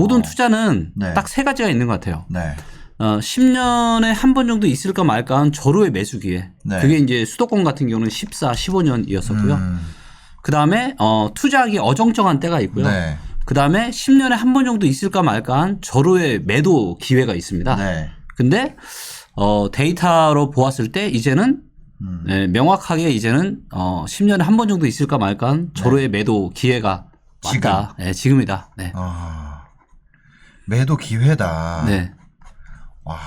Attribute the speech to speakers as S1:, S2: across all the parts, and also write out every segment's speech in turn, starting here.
S1: 모든 투자는
S2: 네.
S1: 딱세 가지가 있는 것 같아요.
S2: 네.
S1: 어, 10년에 한 번 정도 있을까 말까 한 절호의 매수 기회.
S2: 네.
S1: 그게 이제 수도권 같은 경우는 14, 15년이었었고요.
S2: 음,
S1: 그 다음에 어, 투자하기 어정쩡한 때가 있고요.
S2: 네.
S1: 그 다음에 10년에 한 번 정도 있을까 말까 한 절호의 매도 기회가 있습니다.
S2: 네.
S1: 근데 어, 데이터로 보았을 때 이제는
S2: 음.
S1: 네, 명확하게 이제는 어, 10년에 한 번 정도 있을까 말까 한 절호의 매도 기회가
S2: 지금.
S1: 왔다. 네, 지금이다. 네.
S2: 아, 매도 기회다.
S1: 네.
S2: 와.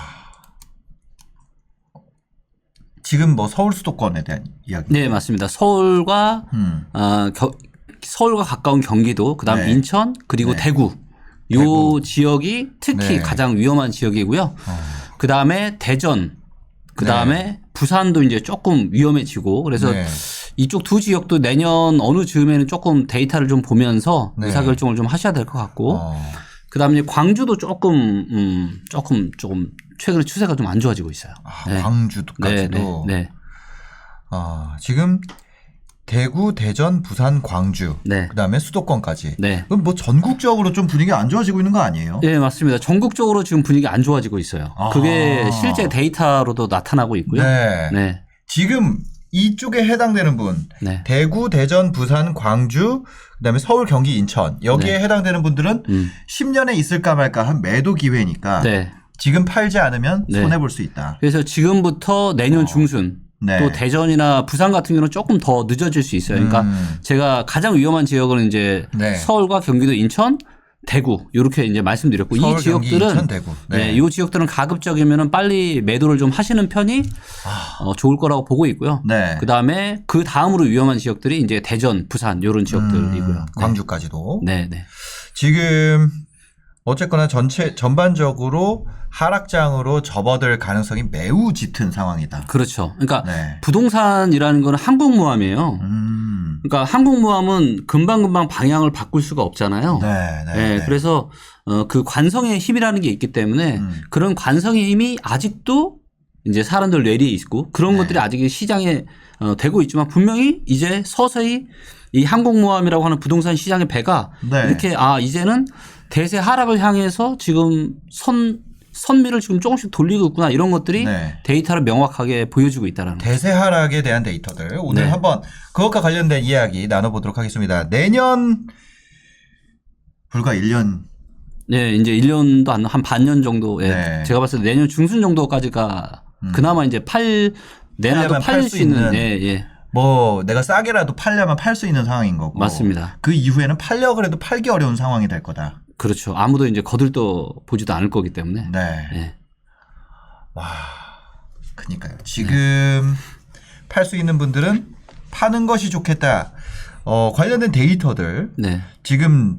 S2: 지금 뭐 서울 수도권에 대한 이야기.
S1: 네, 맞습니다. 서울과
S2: 음.
S1: 어, 겨- 서울과 가까운 경기도, 그다음
S2: 네.
S1: 인천, 그리고
S2: 네.
S1: 대구. 요
S2: 대구.
S1: 지역이 특히
S2: 네.
S1: 가장 위험한 지역이고요.
S2: 어.
S1: 그다음에 대전, 그다음에 부산도 이제 조금 위험해지고 그래서
S2: 네.
S1: 이쪽 두 지역도 내년 어느 즈음에는 조금 데이터를 좀 보면서
S2: 네.
S1: 의사결정을 좀 하셔야 될 것 같고
S2: 어.
S1: 그다음에 광주도 조금 음 조금 조금 최근에 추세가 좀 안 좋아지고 있어요.
S2: 아,
S1: 네. 네,
S2: 광주까지도.
S1: 네, 네,
S2: 아, 지금 대구, 대전, 부산, 광주.
S1: 네,
S2: 그다음에 수도권까지.
S1: 네.
S2: 그럼 뭐 전국적으로 좀 분위기 안 좋아지고 있는 거 아니에요?
S1: 네, 맞습니다. 전국적으로 지금 분위기 안 좋아지고 있어요.
S2: 아하.
S1: 그게 실제 데이터로도 나타나고 있고요.
S2: 네.
S1: 네,
S2: 지금 이쪽에 해당되는 분
S1: 네.
S2: 대구, 대전, 부산, 광주, 그다음에 서울, 경기, 인천 여기에 해당되는 분들은
S1: 음.
S2: 10년에 있을까 말까 한 매도 기회니까
S1: 네.
S2: 지금 팔지 않으면
S1: 네.
S2: 손해 볼 수 있다.
S1: 그래서 지금부터 내년 중순
S2: 네.
S1: 또 대전이나 부산 같은 경우는 조금 더 늦어질 수 있어요. 그러니까
S2: 음.
S1: 제가 가장 위험한 지역은 이제
S2: 네.
S1: 서울과 경기도, 인천, 대구 이렇게 이제 말씀드렸고
S2: 서울,
S1: 이
S2: 경기,
S1: 지역들은
S2: 인천, 대구.
S1: 네.
S2: 네.
S1: 이 지역들은 가급적이면은 빨리 매도를 좀 하시는 편이
S2: 아.
S1: 어, 좋을 거라고 보고 있고요.
S2: 네.
S1: 그 다음에 그 다음으로 위험한 지역들이 이제 대전, 부산 이런 지역들이고요.
S2: 음, 광주까지도.
S1: 네, 네.
S2: 지금 어쨌거나 전체 전반적으로 하락장으로 접어들 가능성이 매우 짙은 상황이다.
S1: 그렇죠. 그러니까
S2: 네.
S1: 부동산이라는 거는 한국모함이에요.
S2: 음.
S1: 그러니까 한국모함은 금방금방 방향을 바꿀 수가 없잖아요.
S2: 네, 네.
S1: 네,
S2: 네.
S1: 그래서 어, 그 관성의 힘이라는 게 있기 때문에
S2: 음.
S1: 그런 관성의 힘이 아직도 이제 사람들 뇌리에 있고 그런
S2: 네.
S1: 것들이 아직 시장에 어, 되고 있지만 분명히 이제 서서히 이 항공모함이라고 하는 부동산 시장의 배가
S2: 네.
S1: 이렇게 아 이제는 대세 하락을 향해서 지금 선 선미를 지금 조금씩 돌리고 있구나 이런 것들이
S2: 네.
S1: 데이터를 명확하게 보여주고 있다라는.
S2: 대세 하락에 대한 데이터들 오늘
S1: 네.
S2: 한번 그것과 관련된 이야기 나눠보도록 하겠습니다. 내년 불과 1년
S1: 네, 이제 1년도 안 한 반년 정도 예.
S2: 네.
S1: 제가 봤을 때 내년 중순 정도까지가
S2: 음.
S1: 그나마 이제 팔 내놔도
S2: 팔려면 팔팔수수
S1: 있는
S2: 있는
S1: 예, 예.
S2: 뭐 내가 싸게라도 팔려면 팔 수 있는 상황인 거고
S1: 맞습니다.
S2: 그 이후에는 팔려 그래도 팔기 어려운 상황이 될 거다.
S1: 그렇죠. 아무도 이제 거들떠 보지도 않을 거기 때문에.
S2: 네.
S1: 예.
S2: 와, 그니까요. 지금 팔수 있는 분들은 파는 것이 좋겠다. 어, 관련된 데이터들
S1: 네.
S2: 지금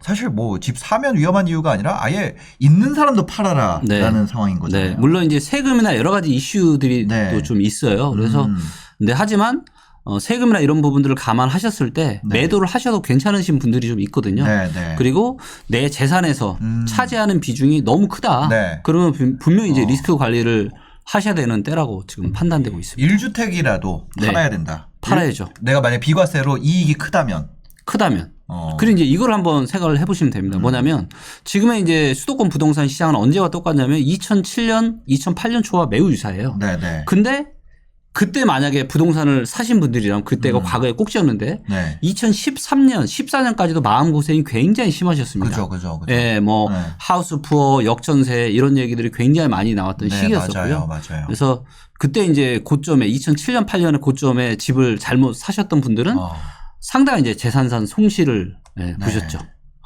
S2: 사실 뭐 집 사면 위험한 이유가 아니라 아예 있는 사람도 팔아라라는
S1: 네.
S2: 상황인 거잖아요.
S1: 네. 물론 이제 세금이나 여러 가지 이슈들이
S2: 네.
S1: 또좀 있어요. 그래서
S2: 음,
S1: 근데 하지만 어, 세금이나 이런 부분들을 감안하셨을 때
S2: 네.
S1: 매도를 하셔도 괜찮으신 분들이 좀 있거든요.
S2: 네, 네.
S1: 그리고 내 재산에서
S2: 음.
S1: 차지하는 비중이 너무 크다.
S2: 네.
S1: 그러면 분- 분명히 이제
S2: 어.
S1: 리스크 관리를 하셔야 되는 때라고 지금 판단되고 있습니다.
S2: 1주택이라도
S1: 네.
S2: 팔아야 된다.
S1: 팔아야죠.
S2: 내가 만약 비과세로 이익이 크다면
S1: 크다면.
S2: 어.
S1: 그리고 이제 이걸 한번 생각을 해보시면 됩니다.
S2: 음.
S1: 뭐냐면 지금의 이제 수도권 부동산 시장은 언제와 똑같냐면 2007년, 2008년 초와 매우 유사해요.
S2: 네, 네.
S1: 근데 그때 만약에 부동산을 사신 분들이라면 그때가
S2: 음.
S1: 과거의 꼭지였는데
S2: 네.
S1: 2013년, 14년까지도 마음 고생이 굉장히 심하셨습니다.
S2: 그죠, 그죠, 그죠.
S1: 예, 뭐
S2: 네.
S1: 하우스 푸어, 역전세 이런 얘기들이 굉장히 많이 나왔던
S2: 네,
S1: 시기였었고요.
S2: 맞아요, 맞아요.
S1: 그래서 그때 이제 고점에 2007년, 8년에 고점에 집을 잘못 사셨던 분들은
S2: 어.
S1: 상당히 이제 재산산 송실을 예,
S2: 네.
S1: 보셨죠.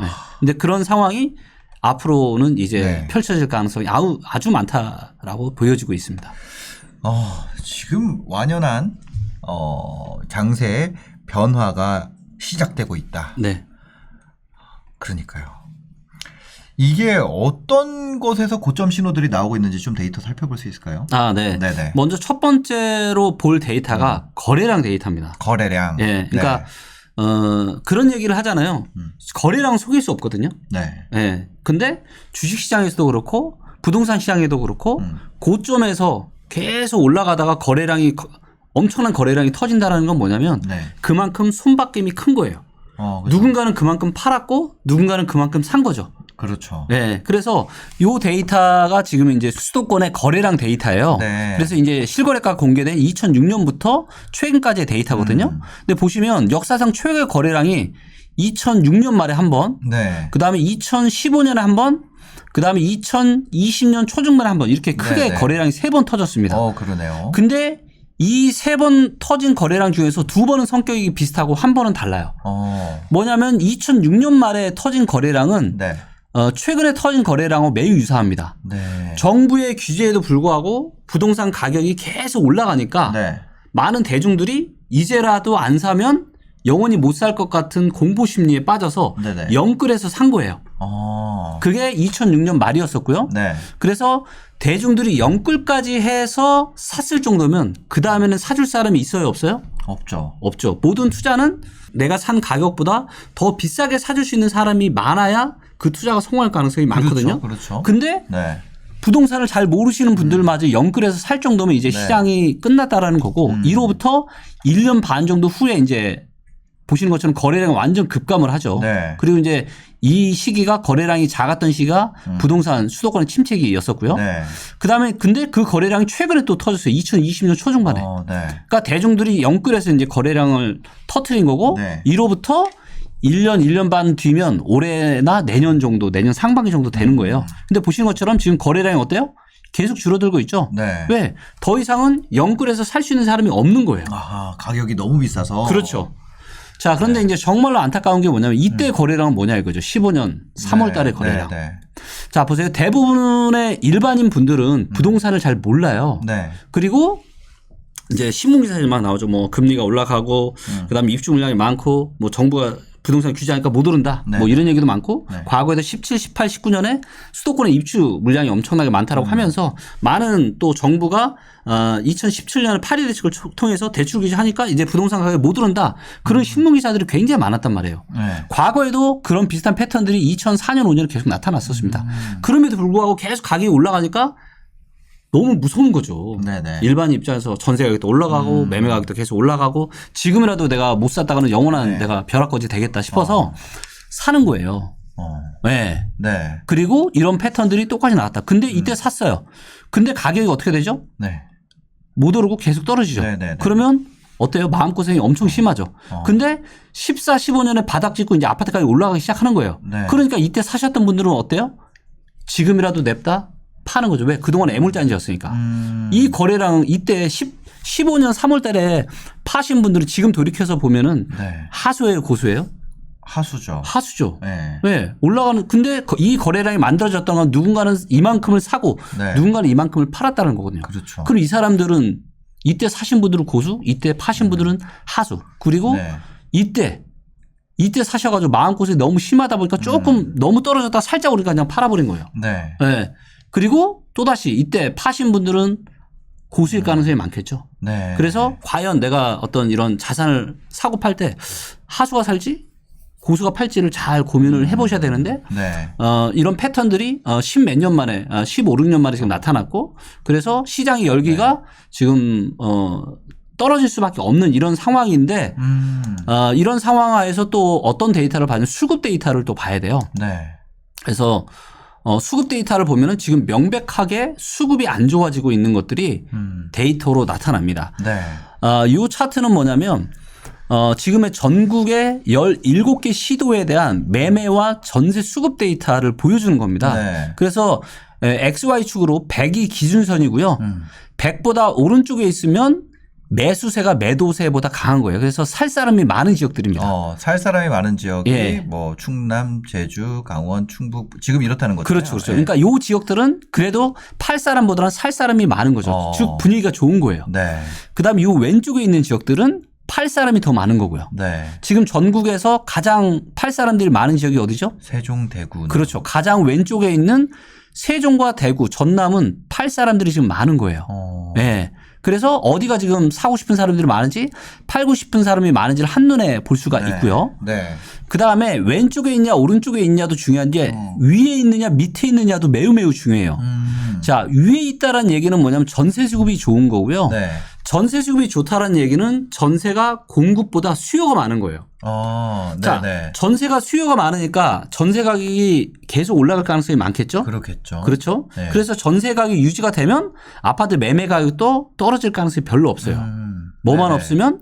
S1: 예. 근데 그런 상황이 앞으로는 이제
S2: 네.
S1: 펼쳐질 가능성이 아주 많다라고 보여지고 있습니다.
S2: 어, 지금 완연한 어, 장세의 변화가 시작되고 있다.
S1: 네.
S2: 그러니까요. 이게 어떤 곳에서 고점 신호들이 나오고 있는지 좀 데이터 살펴볼 수 있을까요?
S1: 아, 네.
S2: 네네.
S1: 먼저 첫 번째로 볼 데이터가 거래량 데이터입니다.
S2: 거래량.
S1: 예. 그러니까 어, 그런 얘기를 하잖아요.
S2: 음.
S1: 거래량 속일 수 없거든요.
S2: 네. 네.
S1: 예. 근데 주식 시장에서도 그렇고 부동산 시장에도 그렇고
S2: 음.
S1: 고점에서 계속 올라가다가 거래량이 커- 엄청난 거래량이 터진다라는 건 뭐냐면
S2: 네.
S1: 그만큼 손바뀜이 큰 거예요.
S2: 어, 그죠.
S1: 누군가는 그만큼 팔았고 누군가는 그만큼 산 거죠.
S2: 그렇죠.
S1: 네. 그래서 요 데이터가 지금 이제 수도권의 거래량 데이터예요.
S2: 네.
S1: 그래서 이제 실거래가 공개된 2006년부터 최근까지의 데이터거든요.
S2: 음.
S1: 근데 보시면 역사상 최고의 거래량이 2006년 말에 한 번,
S2: 네.
S1: 그 다음에 2015년에 한 번, 그 다음에 2020년 초중반에 한번 이렇게 크게
S2: 네네.
S1: 거래량이 세 번 터졌습니다.
S2: 어, 그러네요.
S1: 근데 이 세 번 터진 거래량 중에서 두 번은 성격이 비슷하고 한 번은 달라요.
S2: 어.
S1: 뭐냐면 2006년 말에 터진 거래량은
S2: 네.
S1: 어, 최근에 터진 거래량하고 매우 유사합니다.
S2: 네.
S1: 정부의 규제에도 불구하고 부동산 가격이 계속 올라가니까
S2: 네.
S1: 많은 대중들이 이제라도 안 사면 영원히 못 살 것 같은 공포 심리에 빠져서
S2: 네네.
S1: 영끌에서 산 거예요.
S2: 어.
S1: 그게 2006년 말이었었고요.
S2: 네.
S1: 그래서 대중들이 영끌까지 해서 샀을 정도면 그 다음에는 사줄 사람이 있어요, 없어요?
S2: 없죠.
S1: 없죠. 모든 투자는 내가 산 가격보다 더 비싸게 사줄 수 있는 사람이 많아야 그 투자가 성공할 가능성이 많거든요.
S2: 그렇죠. 그렇죠.
S1: 근데
S2: 네.
S1: 부동산을 잘 모르시는 분들마저 영끌에서 살 정도면 이제
S2: 네.
S1: 시장이 끝났다라는 거고
S2: 음.
S1: 이로부터 1년 반 정도 후에 이제 보시는 것처럼 거래량이 완전 급감을 하죠.
S2: 네.
S1: 그리고 이제 이 시기가 거래량이 작았던 시기가 부동산 수도권의 침체기였었고요.
S2: 음. 네.
S1: 그다음에 근데 그 거래량이 최근에 또 터졌어요. 2020년 초중반에.
S2: 어, 네.
S1: 그러니까 대중들이 영끌에서 이제 거래량을 터트린 거고
S2: 네.
S1: 이로부터 1년, 1년 반 뒤면 올해나 내년 정도, 내년 상반기 정도
S2: 음.
S1: 되는 거예요. 근데 보시는 것처럼 지금 거래량이 어때요? 계속 줄어들고 있죠.
S2: 네.
S1: 왜? 더 이상은 영끌에서 살 수 있는 사람이 없는 거예요.
S2: 아하, 가격이 너무 비싸서.
S1: 그렇죠. 자, 그런데
S2: 네.
S1: 이제 정말로 안타까운 게 뭐냐면 이때 거래량은 뭐냐 이거죠. 15년 3월 달에
S2: 네,
S1: 거래량.
S2: 네.
S1: 자, 보세요. 대부분의 일반인 분들은 부동산을 잘 몰라요.
S2: 네.
S1: 그리고 이제 신문 기사에 막 나오죠. 뭐 금리가 올라가고
S2: 음.
S1: 그다음에 입주 물량이 많고 뭐 정부가 부동산 규제하니까 못 오른다.
S2: 네.
S1: 뭐 이런 얘기도 많고
S2: 네.
S1: 과거에도 17, 18, 19년에 수도권에 입주 물량이 엄청나게
S2: 음.
S1: 많다라고 하면서 많은 또 정부가 어 2017년에 파리 대책을 초- 통해서 대출 규제하니까 이제 부동산 가격이 못 오른다. 그런
S2: 음.
S1: 신문 기사들이 굉장히 많았단 말이에요.
S2: 네.
S1: 과거에도 그런 비슷한 패턴들이 2004년, 5년에 계속 나타났었습니다.
S2: 음.
S1: 그럼에도 불구하고 계속 가격이 올라가니까 너무 무서운 거죠.
S2: 네네.
S1: 일반 입장에서 전세 가격도 올라가고
S2: 음.
S1: 매매 가격도 계속 올라가고 지금이라도 내가 못 샀다가는 영원한
S2: 네.
S1: 내가 벼락거지 되겠다 싶어서 사는 거예요.
S2: 어.
S1: 네.
S2: 네.
S1: 그리고 이런 패턴들이 똑같이 나왔다. 근데
S2: 음.
S1: 이때 샀어요. 근데 가격이 어떻게 되죠?
S2: 네.
S1: 못 오르고 계속 떨어지죠.
S2: 네네네.
S1: 그러면 어때요? 마음고생이 엄청 심하죠.
S2: 어.
S1: 근데 14, 15년에 바닥 찍고 이제 아파트 가격이 올라가기 시작하는 거예요.
S2: 네.
S1: 그러니까 이때 사셨던 분들은 어때요? 지금이라도 냅다 파는 거죠. 왜? 그동안 애물단지였으니까.
S2: 음.
S1: 이 거래량 이때 10, 15년 3월 달에 파신 분들은 지금 돌이켜서 보면은
S2: 네.
S1: 하수예요, 고수예요?
S2: 하수죠.
S1: 하수죠.
S2: 네.
S1: 네. 올라가는 근데 거- 이 거래량이 만들어졌던 건 누군가는 이만큼을 사고
S2: 네.
S1: 누군가는 이만큼을 팔았다는 거거든요.
S2: 그렇죠.
S1: 그럼 이 사람들은 이때 사신 분들은 고수, 이때 파신 분들은 하수. 그리고
S2: 네.
S1: 이때 이때 사셔가지고 마음고생이 너무 심하다 보니까 조금
S2: 음.
S1: 너무 떨어졌다 살짝 오르니까 그냥 팔아버린 거예요.
S2: 네.
S1: 네. 그리고 또다시 이때 파신 분들은 고수일 가능성이 많겠죠.
S2: 네.
S1: 그래서 과연 내가 어떤 이런 자산을 사고 팔 때 하수가 살지 고수가 팔지를 잘 고민을 해보셔야 되는데
S2: 네.
S1: 어, 이런 패턴들이 어, 10몇 년 만에, 어, 15, 16년 만에 지금 나타났고 그래서 시장의 열기가 지금 어, 떨어질 수밖에 없는 이런 상황인데
S2: 음.
S1: 어, 이런 상황 하에서 또 어떤 데이터를 봐야 수급 데이터를 또 봐야 돼요.
S2: 네.
S1: 그래서 어, 수급 데이터를 보면은 지금 명백하게 수급이 안 좋아지고 있는 것들이
S2: 음.
S1: 데이터로 나타납니다.
S2: 네.
S1: 어, 이 차트는 뭐냐면 어, 지금의 전국의 17개 시도에 대한 매매와 전세 수급 데이터를 보여주는 겁니다.
S2: 네.
S1: 그래서 에, XY축으로 100이 기준선이고요.
S2: 음.
S1: 100보다 오른쪽에 있으면 매수세가 매도세보다 강한 거예요. 그래서 살 사람이 많은 지역들입니다.
S2: 어, 살 사람이 많은 지역이
S1: 예.
S2: 뭐 충남, 제주, 강원, 충북 지금 이렇다는 거죠.
S1: 그렇죠. 그렇죠. 그러니까 요 지역들은 그래도 팔 사람보다는 살 사람이 많은 거죠.
S2: 어.
S1: 즉 분위기가 좋은 거예요.
S2: 네.
S1: 그다음에 요 왼쪽에 있는 지역들은 팔 사람이 더 많은 거고요.
S2: 네.
S1: 지금 전국에서 가장 팔 사람들이 많은 지역이 어디죠?
S2: 세종, 대구.
S1: 그렇죠. 가장 왼쪽에 있는 세종과 대구, 전남은 팔 사람들이 지금 많은 거예요.
S2: 어.
S1: 네. 그래서 어디가 지금 사고 싶은 사람들이 많은지 팔고 싶은 사람이 많은지를 한눈에 볼 수가
S2: 네.
S1: 있고요.
S2: 네.
S1: 그 다음에 왼쪽에 있냐 오른쪽에 있냐도 중요한데
S2: 어.
S1: 위에 있느냐 밑에 있느냐도 매우 매우 중요해요.
S2: 음.
S1: 자 위에 있다라는 얘기는 뭐냐면 전세 수급이 좋은 거고요.
S2: 네.
S1: 전세 수급이 좋다라는 얘기는 전세가 공급보다 수요가 많은 거예요.
S2: 어,
S1: 자. 전세가 수요가 많으니까 전세 가격이 계속 올라갈 가능성이 많겠죠?
S2: 그렇겠죠.
S1: 그렇죠?
S2: 네.
S1: 그래서 전세 가격이 유지가 되면 아파트 매매 가격도 떨어질 가능성이 별로 없어요.
S2: 음,
S1: 뭐만
S2: 네네.
S1: 없으면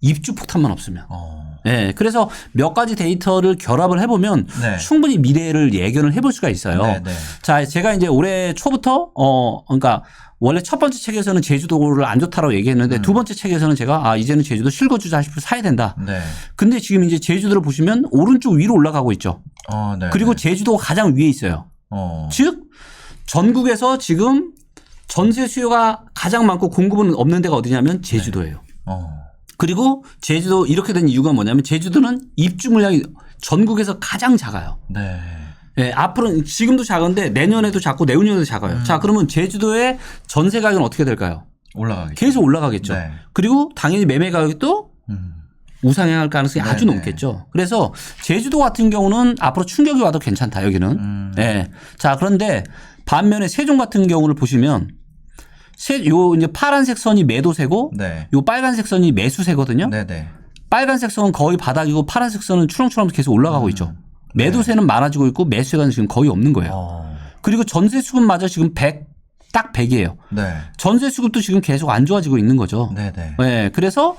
S1: 입주 폭탄만 없으면.
S2: 어,
S1: 예. 그래서 몇 가지 데이터를 결합을 해보면
S2: 네.
S1: 충분히 미래를 예견을 해볼 수가 있어요.
S2: 네네.
S1: 자, 제가 이제 올해 초부터 어 그러니까 원래 첫 번째 책에서는 제주도를 안 좋다라고 얘기했는데
S2: 음.
S1: 두 번째 책에서는 제가 아 이제는 제주도 실거주자 싶어 사야 된다.
S2: 네.
S1: 근데 지금 이제 제주도를 보시면 오른쪽 위로 올라가고 있죠.
S2: 어, 네.
S1: 그리고 제주도가 가장 위에 있어요.
S2: 어,
S1: 즉 전국에서 지금 전세 수요가 가장 많고 공급은 없는 데가 어디냐면 제주도예요.
S2: 어,
S1: 그리고 제주도 이렇게 된 이유가 뭐냐면 제주도는 입주 물량이 전국에서 가장 작아요.
S2: 네.
S1: 예, 앞으로는 지금도 작은데 내년에도 작고 내후년에도 작아요.
S2: 음.
S1: 자, 그러면 제주도의 전세 가격은 어떻게 될까요?
S2: 올라가겠죠.
S1: 계속 올라가겠죠.
S2: 네.
S1: 그리고 당연히 매매 가격이 또
S2: 음,
S1: 우상향할 가능성이 아주
S2: 네네.
S1: 높겠죠. 그래서 제주도 같은 경우는 앞으로 충격이 와도 괜찮다, 여기는.
S2: 음,
S1: 예. 자, 그런데 반면에 세종 같은 경우를 보시면 세, 요 이제 파란색 선이 매도세고
S2: 네.
S1: 요 빨간색 선이 매수세거든요.
S2: 네네.
S1: 빨간색 선은 거의 바닥이고 파란색 선은 추렁추렁 계속 올라가고 있죠. 매도세는 많아지고 있고 매수세가 지금 거의 없는 거예요.
S2: 어,
S1: 그리고 전세 수급마저 지금 100, 딱 100이에요.
S2: 네.
S1: 전세 수급도 지금 계속 안 좋아지고 있는 거죠.
S2: 네 네.
S1: 네, 그래서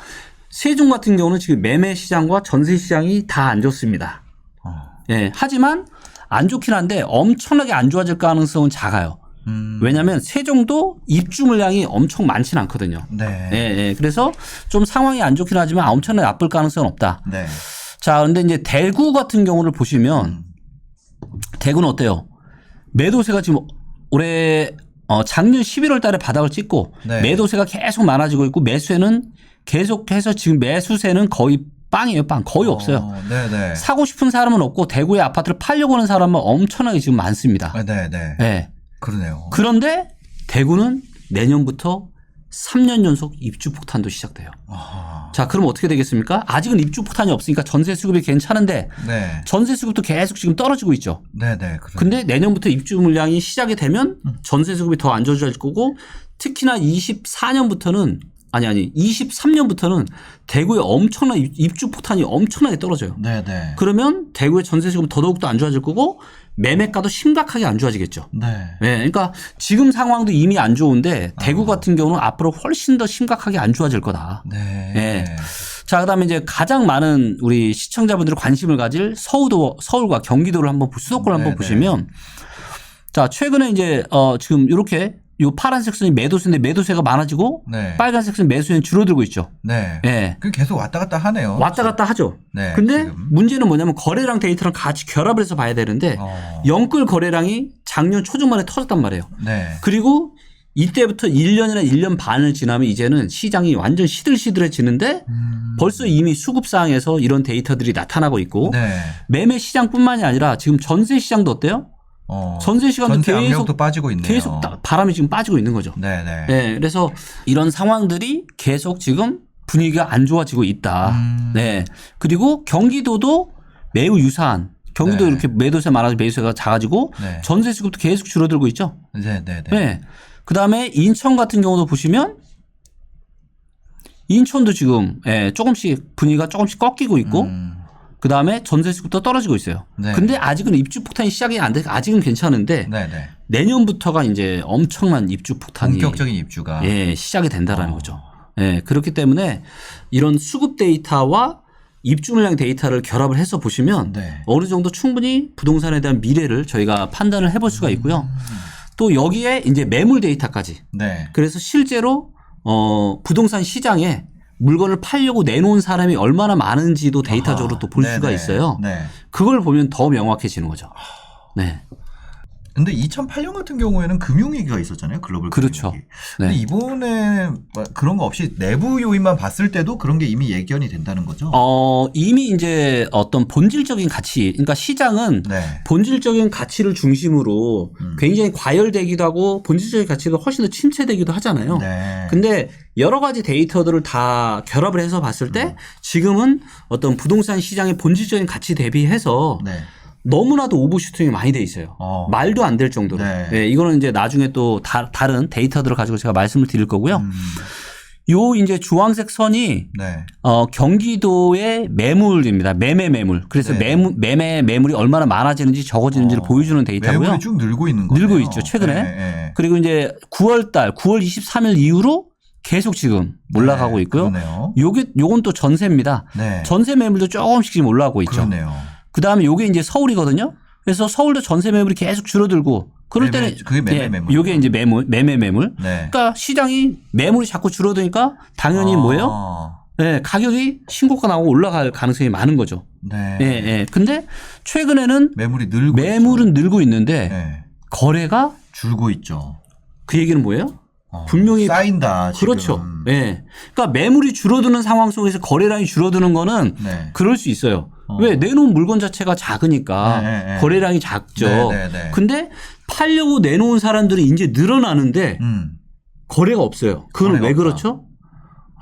S1: 세종 같은 경우는 지금 매매 시장과 전세 시장이 다 안 좋습니다.
S2: 어,
S1: 예, 하지만 안 좋긴 한데 엄청나게 안 좋아질 가능성은 작아요.
S2: 음,
S1: 왜냐하면 세종도 입주 물량이 엄청 많지는 않거든요.
S2: 네.
S1: 예, 예. 그래서 좀 상황이 안 좋긴 하지만 엄청나게 나쁠 가능성은 없다.
S2: 네.
S1: 자, 그런데 이제 대구 같은 경우를 보시면
S2: 음,
S1: 대구는 어때요? 매도세가 지금 올해 어, 작년 11월 달에 바닥을 찍고
S2: 네.
S1: 매도세가 계속 많아지고 있고 매수세는 계속해서 지금 매수세는 거의 빵이에요, 빵. 거의 없어요.
S2: 어, 네네.
S1: 사고 싶은 사람은 없고 대구의 아파트를 팔려고 하는 사람은 엄청나게 지금 많습니다.
S2: 아, 네네.
S1: 예.
S2: 그러네요.
S1: 그런데 대구는 내년부터 3년 연속 입주 폭탄도 시작돼요.
S2: 아하.
S1: 자, 그럼 어떻게 되겠습니까? 아직은 입주 폭탄이 없으니까 전세 수급이 괜찮은데
S2: 네.
S1: 전세 수급도 계속 지금 떨어지고 있죠.
S2: 네 네. 그러네요.
S1: 근데 내년부터 입주 물량이 시작이 되면
S2: 음.
S1: 전세 수급이 더 안 좋아질 거고 특히나 24년부터는 아니 아니 23년부터는 대구에 엄청난 입- 입주 폭탄이 엄청나게 떨어져요.
S2: 네네.
S1: 그러면 대구의 전세 수급은 더더욱 더 안 좋아질 거고 매매가도 심각하게 안 좋아지겠죠.
S2: 네.
S1: 네, 그러니까 지금 상황도 이미 안 좋은데 대구
S2: 아.
S1: 같은 경우는 앞으로 훨씬 더 심각하게 안 좋아질 거다.
S2: 네.
S1: 네. 자, 그다음에 이제 가장 많은 우리 시청자분들이 관심을 가질 서울도 서울과 경기도를 한번 보- 수도권을 한번
S2: 네네.
S1: 보시면 자, 최근에 이제 어 지금 이렇게 요 파란색 선이 매도세인데 매도세가 많아지고
S2: 네.
S1: 빨간색 선 매수세는 줄어들고 있죠.
S2: 네.
S1: 예.
S2: 그 계속 왔다 갔다 하네요.
S1: 왔다 갔다 하죠.
S2: 네.
S1: 근데
S2: 지금.
S1: 문제는 뭐냐면 거래량 데이터랑 같이 결합을 해서 봐야 되는데
S2: 어.
S1: 영끌 거래량이 작년 초중반에 터졌단 말이에요.
S2: 네.
S1: 그리고 이때부터 1년이나 1년 반을 지나면 이제는 시장이 완전 시들시들해지는데
S2: 음.
S1: 벌써 이미 수급상에서 이런 데이터들이 나타나고 있고
S2: 네.
S1: 매매 시장뿐만이 아니라 지금 전세 시장도 어때요?
S2: 어.
S1: 전세 시간도
S2: 전세
S1: 계속
S2: 빠지고 있네요.
S1: 계속 따- 바람이 지금 빠지고 있는 거죠.
S2: 네네.
S1: 네, 그래서 이런 상황들이 계속 지금 분위기가 안 좋아지고 있다.
S2: 음.
S1: 네, 그리고 경기도도 매우 유사한 경기도
S2: 네.
S1: 이렇게 매도세 많아서 매수세가 작아지고
S2: 네.
S1: 전세 수급도 계속 줄어들고 있죠.
S2: 네 네 네.
S1: 네. 그 다음에 인천 같은 경우도 보시면 인천도 지금 예, 조금씩 분위기가 조금씩 꺾이고 있고
S2: 음.
S1: 그 다음에 전세 수급도 떨어지고 있어요.
S2: 네.
S1: 근데 아직은 입주 폭탄이 시작이 안 돼. 아직은 괜찮은데
S2: 네 네.
S1: 내년부터가 이제 엄청난 입주 폭탄이
S2: 본격적인 입주가.
S1: 예, 시작이 된다라는
S2: 어.
S1: 거죠. 예, 그렇기 때문에 이런 수급 데이터와 입주 물량 데이터를 결합을 해서 보시면
S2: 네.
S1: 어느 정도 충분히 부동산에 대한 미래를 저희가 판단을 해볼 수가 있고요.
S2: 음.
S1: 또 여기에 이제 매물 데이터까지.
S2: 네.
S1: 그래서 실제로 어 부동산 시장에 물건을 팔려고 내놓은 사람이 얼마나 많은지도 데이터적으로
S2: 아하.
S1: 또볼 수가. 있어요.
S2: 네.
S1: 그걸 보면 더 명확해지는 거죠. 네.
S2: 근데 2008년 같은 경우에는 금융위기가 있었잖아요. 글로벌
S1: 그렇죠.
S2: 금융위기. 근데
S1: 네.
S2: 이번에 뭐 그런 거 없이 내부 요인만 봤을 때도 그런 게 이미 예견이 된다는 거죠.
S1: 어, 이미 이제 어떤 본질적인 가치, 그러니까 시장은
S2: 네.
S1: 본질적인 가치를 중심으로
S2: 음.
S1: 굉장히 과열되기도 하고 본질적인 가치가 훨씬 더 침체되기도 하잖아요.
S2: 네.
S1: 근데 여러 가지 데이터들을 다 결합을 해서 봤을 때
S2: 음.
S1: 지금은 어떤 부동산 시장의 본질적인 가치 대비해서
S2: 네.
S1: 너무나도 오버슈팅이 많이 돼 있어요.
S2: 어.
S1: 말도 안 될 정도로.
S2: 네.
S1: 네, 이거는 이제 나중에 또 다, 른 데이터들을 가지고 제가 말씀을 드릴 거고요.
S2: 음.
S1: 요 이제 주황색 선이
S2: 네.
S1: 어, 경기도의 매물입니다. 매매 매물. 그래서
S2: 네.
S1: 매물, 매매 매물이 얼마나 많아지는지 적어지는지를
S2: 어,
S1: 보여주는 데이터고요.
S2: 매물이 쭉 늘고 있는 거예요.
S1: 늘고 있죠, 최근에.
S2: 네, 네.
S1: 그리고 이제 9월 달, 9월 23일 이후로 계속 지금 올라가고
S2: 네,
S1: 있고요.
S2: 그러네요.
S1: 요게 요건 또 전세입니다.
S2: 네.
S1: 전세 매물도 조금씩 지금 올라가고 있죠.
S2: 그러네요.
S1: 그 다음에 요게 이제 서울이거든요. 그래서 서울도 전세 매물이 계속 줄어들고 그럴
S2: 매매,
S1: 때는
S2: 그게 매매
S1: 예,
S2: 매물.
S1: 요게 이제 매물 매매 매물.
S2: 네.
S1: 그러니까 시장이 매물이 자꾸 줄어드니까 당연히
S2: 아,
S1: 뭐예요? 예, 가격이 신고가 나오고 올라갈 가능성이 많은 거죠.
S2: 네.
S1: 예, 예. 근데 최근에는
S2: 매물이 늘고
S1: 매물은
S2: 있죠.
S1: 늘고 있는데
S2: 네.
S1: 거래가
S2: 줄고 있죠.
S1: 그 얘기는 뭐예요?
S2: 어,
S1: 분명히
S2: 쌓인다. 지금.
S1: 그렇죠. 예. 그러니까 매물이 줄어드는 상황 속에서 거래량이 줄어드는 거는
S2: 네.
S1: 그럴 수 있어요.
S2: 어.
S1: 왜 내놓은 물건 자체가 작으니까
S2: 네, 네, 네.
S1: 거래량이 작죠.
S2: 네, 네, 네.
S1: 근데 팔려고 내놓은 사람들이 이제 늘어나는데
S2: 음.
S1: 거래가 없어요. 그건
S2: 거래가
S1: 왜
S2: 없다.
S1: 그렇죠?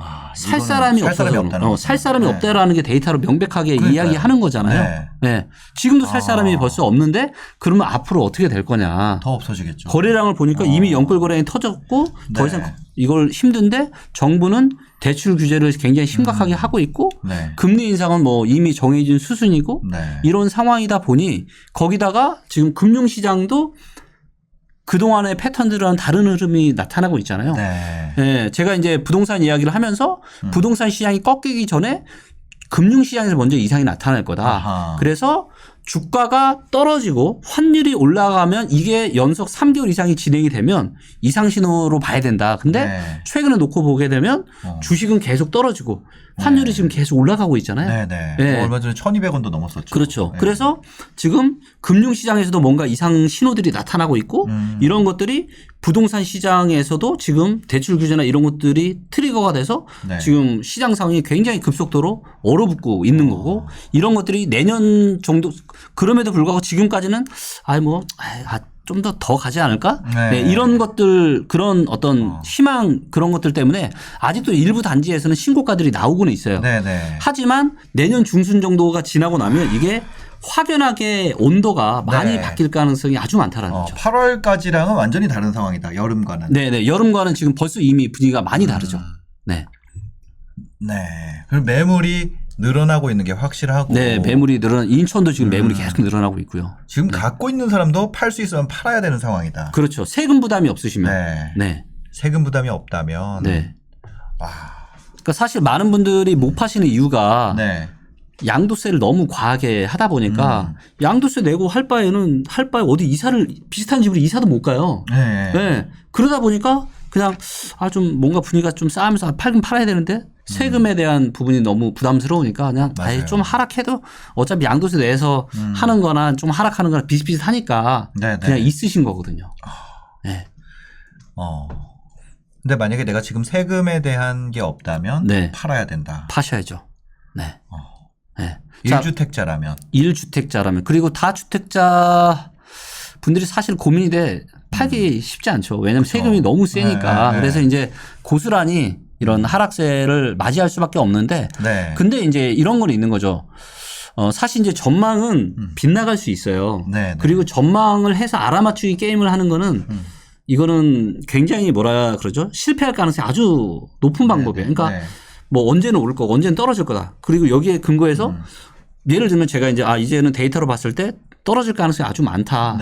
S1: 아, 살 사람이
S2: 살
S1: 없어서
S2: 사람이 없다는
S1: 어. 살 사람이
S2: 네.
S1: 없다라는 게 데이터로 명백하게
S2: 그러니까요.
S1: 이야기하는 거잖아요.
S2: 네.
S1: 네. 지금도 살 사람이
S2: 아.
S1: 벌써 없는데 그러면 앞으로 어떻게 될 거냐.
S2: 더 없어지겠죠.
S1: 거래량을 보니까
S2: 어.
S1: 이미 연끌 거래량이 터졌고 더
S2: 네.
S1: 이상 이걸 힘든데 정부는 대출 규제를 굉장히 심각하게
S2: 음.
S1: 하고 있고
S2: 네.
S1: 금리 인상은 뭐 이미 정해진 수순이고
S2: 네.
S1: 이런 상황이다 보니 거기다가 지금 금융 시장도 그동안의 패턴들과는 다른 흐름이 나타나고 있잖아요.
S2: 네.
S1: 예, 제가 이제 부동산 이야기를 하면서
S2: 음.
S1: 부동산 시장이 꺾이기 전에 금융시장에서 먼저 이상이 나타날 거다.
S2: 아하.
S1: 그래서 주가가 떨어지고 환율이 올라가면 이게 연속 3개월 이상이 진행이 되면 이상 신호로 봐야 된다. 근데
S2: 네.
S1: 최근에 놓고 보게 되면
S2: 어.
S1: 주식은 계속 떨어지고 환율이
S2: 네.
S1: 지금 계속 올라가고 있잖아요.
S2: 네, 네.
S1: 네.
S2: 뭐 얼마 전에 1,200원도 넘었었죠.
S1: 그렇죠.
S2: 네.
S1: 그래서 지금 금융 시장에서도 뭔가 이상 신호들이 나타나고 있고
S2: 음.
S1: 이런 것들이 부동산 시장에서도 지금 대출 규제나 이런 것들이 트리거가 돼서
S2: 네.
S1: 지금 시장 상황이 굉장히 급속도로 얼어붙고 있는
S2: 어.
S1: 거고 이런 것들이 내년 정도 그럼에도 불구하고 지금까지는 아이 뭐좀더 더 가지 않을까?
S2: 네.
S1: 네, 이런 것들 그런 어떤
S2: 어.
S1: 희망 그런 것들 때문에 아직도 일부 단지에서는 신고가들이 나오고는 있어요.
S2: 네, 네.
S1: 하지만 내년 중순 정도가 지나고 나면 이게 확연하게 온도가 많이
S2: 네.
S1: 바뀔 가능성이 아주 많다라는
S2: 어,
S1: 거죠.
S2: 8월까지랑은 완전히 다른 상황이다. 여름과는.
S1: 네네 여름과는 지금 벌써 이미 분위기가 많이 다르죠.
S2: 음.
S1: 네.
S2: 네. 그럼 매물이 늘어나고 있는 게 확실하고.
S1: 네 매물이 늘어나 인천도 지금 매물이
S2: 음.
S1: 계속 늘어나고 있고요.
S2: 지금 갖고 있는 사람도 팔 수 있으면 팔아야 되는 상황이다.
S1: 그렇죠. 세금 부담이 없으시면.
S2: 네.
S1: 네.
S2: 세금 부담이 없다면.
S1: 네.
S2: 와.
S1: 그러니까 사실 많은 분들이 못 파시는 이유가
S2: 네.
S1: 양도세를 너무 과하게 하다 보니까
S2: 음.
S1: 양도세 내고 할 바에는 할 바에 어디 이사를 비슷한 집으로 이사도 못 가요.
S2: 네.
S1: 네. 그러다 보니까 그냥 아 좀 뭔가 분위기가 좀 싸면서 아, 팔긴 팔아야 되는데 세금에 대한 부분이 너무 부담스러우니까 그냥
S2: 음. 맞아요.
S1: 아예 좀 하락해도 어차피 양도세 내서
S2: 음.
S1: 하는 거나 좀 하락하는 거나 비슷비슷하니까
S2: 네, 네.
S1: 그냥 있으신 거거든요. 네.
S2: 어. 근데 만약에 내가 지금 세금에 대한 게 없다면
S1: 네.
S2: 팔아야 된다.
S1: 파셔야죠. 네.
S2: 어.
S1: 네. 자,
S2: 1주택자라면.
S1: 1주택자라면 그리고 다주택자 분들이 사실 고민이 돼 팔기 쉽지 않죠. 왜냐하면
S2: 그렇죠.
S1: 세금이 너무 세니까.
S2: 네, 네.
S1: 그래서 이제 고스란히 이런 하락세를 맞이할 수밖에 없는데
S2: 네.
S1: 근데 이제 이런 건 있는 거죠. 어, 사실 이제 전망은
S2: 음.
S1: 빗나갈 수 있어요.
S2: 네. 네.
S1: 그리고 전망을 해서 알아맞추기 게임을 하는 거는
S2: 음.
S1: 이거는 굉장히 뭐라 그러죠? 실패할 가능성이 아주 높은 방법이에요. 그러니까
S2: 네.
S1: 뭐 언제는 오를 거고 언제는 떨어질 거다. 그리고 여기에 근거해서
S2: 음.
S1: 예를 들면 제가 이제 아 이제는 데이터로 봤을 때 떨어질 가능성이 아주 많다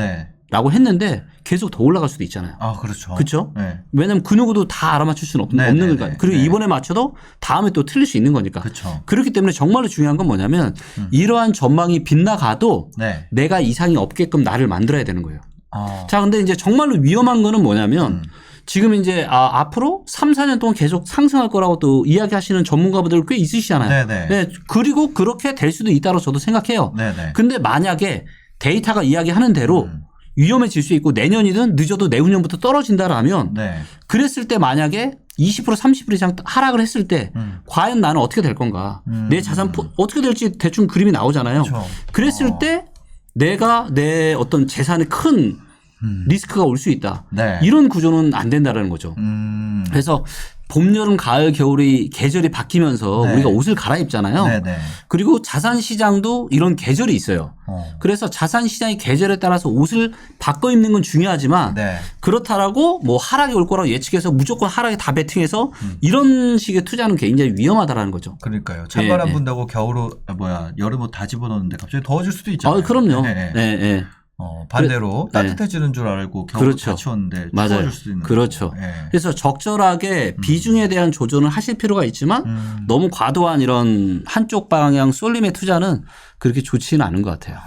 S1: 라고
S2: 네.
S1: 했는데 계속 더 올라갈 수도 있잖아요.
S2: 아, 그렇죠.
S1: 그렇죠?
S2: 네.
S1: 왜냐하면 그 누구도 다 알아맞힐 수는 없,
S2: 네,
S1: 없는
S2: 네,
S1: 거니까.
S2: 네.
S1: 그리고
S2: 네.
S1: 이번에 맞춰도 다음에 또 틀릴 수 있는 거니까.
S2: 그렇죠.
S1: 그렇기 때문에 정말로 중요한 건 뭐냐면
S2: 음.
S1: 이러한 전망이 빗나가도
S2: 네.
S1: 내가 이상이 없게끔 나를 만들어야 되는 거예요.
S2: 어.
S1: 자, 근데 이제 정말로 위험한 거는 뭐냐면
S2: 음.
S1: 지금 이제 아, 앞으로 3, 4년 동안 계속 상승할 거라고 또 이야기하시는 전문가분들 꽤 있으시잖아요.
S2: 네네.
S1: 네, 그리고 그렇게 될 수도 있다고 저도 생각해요.
S2: 네네.
S1: 근데 만약에 데이터가 이야기하는 대로
S2: 음.
S1: 위험해질 수 있고 내년이든 늦어도 내후년부터 떨어진다라면
S2: 네.
S1: 그랬을 때 만약에 20% 30% 이상 하락을 했을 때
S2: 음.
S1: 과연 나는 어떻게 될 건가?
S2: 음.
S1: 내 자산 포, 어떻게 될지 대충 그림이 나오잖아요.
S2: 그렇죠.
S1: 그랬을
S2: 어.
S1: 때 내가 내 어떤 재산에 큰
S2: 음.
S1: 리스크가 올 수 있다.
S2: 네.
S1: 이런 구조는 안 된다라는 거죠.
S2: 음.
S1: 그래서 봄, 여름, 가을, 겨울이 계절이 바뀌면서
S2: 네.
S1: 우리가 옷을 갈아입잖아요.
S2: 네 네.
S1: 그리고 자산 시장도 이런 계절이 있어요.
S2: 어.
S1: 그래서 자산 시장의 계절에 따라서 옷을 바꿔 입는 건 중요하지만
S2: 네.
S1: 그렇다라고 뭐 하락이 올 거라고 예측해서 무조건 하락에 다 베팅해서
S2: 음.
S1: 이런 식의 투자는 굉장히 위험하다라는 거죠.
S2: 그러니까요. 찬바람
S1: 예, 예.
S2: 분다고 겨울옷 아, 뭐야 여름 옷 다 집어넣는데 갑자기 더워질 수도 있잖아요.
S1: 아, 그럼요.
S2: 네,
S1: 네,
S2: 네.
S1: 네.
S2: 어, 반대로
S1: 그래- 네.
S2: 따뜻해지는 줄 알고 겨울
S1: 그렇죠.
S2: 다 치웠는데
S1: 맞아요.
S2: 수도 있는.
S1: 그렇죠.
S2: 예.
S1: 그래서 적절하게 비중에 대한 조절을 하실 필요가 있지만
S2: 음.
S1: 너무 과도한 이런 한쪽 방향 쏠림의 투자는 그렇게 좋지는 않은 것 같아요.